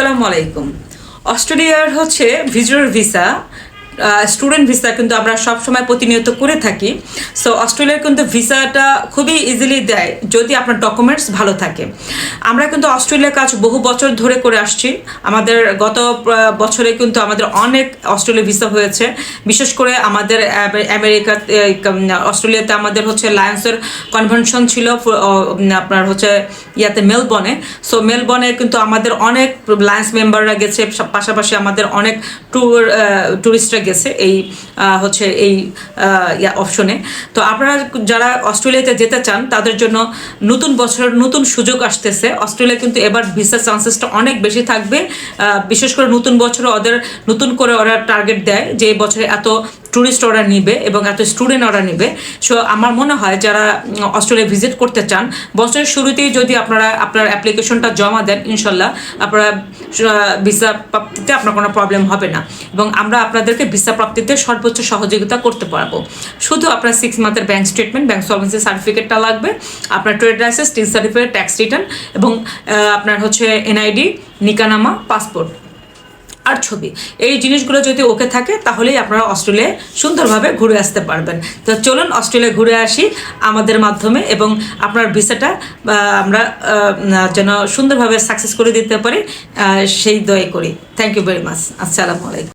আসসালামু আলাইকুম। অস্ট্রেলিয়ার হচ্ছে ভিজিটর ভিসা। স্টুডেন্ট ভিসা কিন্তু আমরা সব সময় প্রতিনিয়ত করে থাকি। সো অস্ট্রেলিয়ার কিন্তু ভিসাটা খুবই ইজিলি দেয় যদি আপনার ডকুমেন্টস ভালো থাকে। আমরা কিন্তু অস্ট্রেলিয়ার কাজ বহু বছর ধরে করে আসছি। আমাদের গত বছরে কিন্তু আমাদের অনেক অস্ট্রেলিয়া ভিসা হয়েছে। বিশেষ করে আমাদের আম- আমেরিকাতে অস্ট্রেলিয়াতে আমাদের হচ্ছে লায়ন্সের কনভেনশন ছিল আপনার হচ্ছে ইয়াতে মেলবর্নে সো মেলবর্নে কিন্তু আমাদের অনেক লায়ন্স মেম্বাররা গেছে। পাশাপাশি আমাদের অনেক ট্যুর ট্যুরিস্টরা গেছে এই হচ্ছে এই অপশনে তো আপনারা যারা অস্ট্রেলিয়াতে যেতে চান, তাদের জন্য নতুন বছরের নতুন সুযোগ আসতেছে। অস্ট্রেলিয়া কিন্তু এবার ভিসা চান্সেসটা অনেক বেশি থাকবে। বিশেষ করে নতুন বছরে ওদের, নতুন করে ওরা টার্গেট দেয় যে বছরে এত ট্যুরিস্ট ওরা নিবে এবং এত স্টুডেন্ট ওরা নিবে। সো আমার মনে হয় যারা অস্ট্রেলিয়া ভিজিট করতে চান, বছরের শুরুতেই যদি আপনারা, আপনার অ্যাপ্লিকেশনটা জমা দেন, ইনশাল্লাহ আপনারা ভিসা প্রাপ্তিতে আপনার কোনো প্রবলেম হবে না। এবং আমরা আপনাদেরকে ভিসা প্রাপ্তিতে সর্বোচ্চ সহযোগিতা করতে পারব। শুধু আপনার সিক্স মান্থের ব্যাংক স্টেটমেন্ট ব্যাংক সলভেন্সি সার্টিফিকেটটা লাগবে, আপনার trade license TIN certificate tax return এবং আপনার হচ্ছে এনআইডি নিকানামা পাসপোর্ট আর ছবি। এই জিনিসগুলো যদি ওকে থাকে, তাহলেই আপনারা অস্ট্রেলিয়ায় সুন্দরভাবে ঘুরে আসতে পারবেন। তো চলুন অস্ট্রেলিয়া ঘুরে আসি আমাদের মাধ্যমে এবং আপনার ভিসাটা আমরা যেন সুন্দরভাবে সাকসেস করে দিতে পারি সেই দয় করি। থ্যাংক ইউ ভেরি মাচ আসসালামু আলাইকুম।